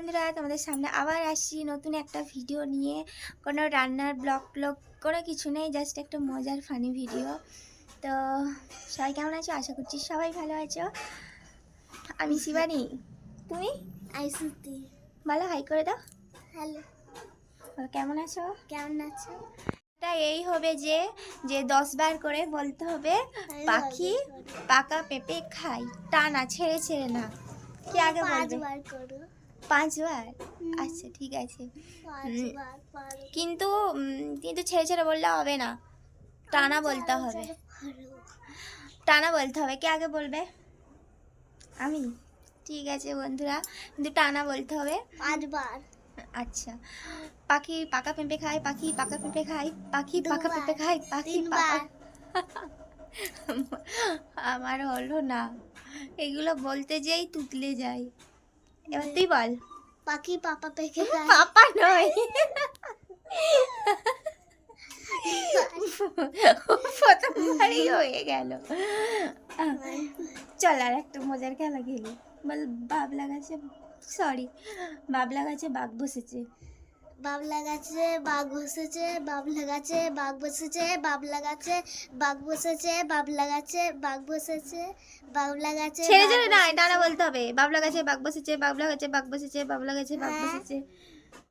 বন্ধুরা তোমাদের সামনে আবার আসছি নতুন একটা ভিডিও নিয়ে। কোনো রান্নার ব্লগ ব্লগ কোনো কিছু নেই জাস্ট একটা মজার ফানি ভিডিও তো সবাই কেমন আছো? আশা করছি সবাই ভালো আছো। আমি শিবানী। তুমি? আইসুতি ভালো হাই করে দাও। হ্যালো কেমন আছো? কেমন আছো? তা এই হবে যে যে দশ বার করে বলতে হবে পাখি পাকা পেঁপে খাই টানা ছেড়ে ছেড়ে না। কি আগে বলবে? পাঁচবার? আচ্ছা ঠিক আছে। কিন্তু কিন্তু ছেড়ে ছেড়ে বললে হবে না। টানা বলতে হবে। টানা বলতে হবে। কে আগে বলবে? আমি। ঠিক আছে বন্ধুরা। কিন্তু টানা বলতে হবে। পাঁচবার। আচ্ছা। পাখি পাকা পেঁপে খায় পাখি পাকা পেঁপে খায় পাখি পাকা পেঁপে খায় পাখি পাকা আমার হলো না। এগুলো বলতে যেই তুতলে যাই এবার তুই বল। পাখি পাপা পেকে খায় পাপা নয়। প্রথমবারই হয়ে গেল। চল আর একটা মজার খেলা খেলি। বল বাবলা গাছে সরি বাবলা গাছে বাঘ বসেছে। বাবলা গাছে বাঘ বসেছে বাবলা গাছে বাঘ বসেছে বাবলা গাছে বাঘ বসেছে বাবলা গাছে বাঘ বসেছে বাবলা গাছে ছেড়ে না বসেছে। টানা বলতে হবে বাবলা গাছে বাঘ বসেছে বাবলা গাছে বাঘ বসেছে বাবলা গাছে বাঘ হ্যাঁ। বসেছে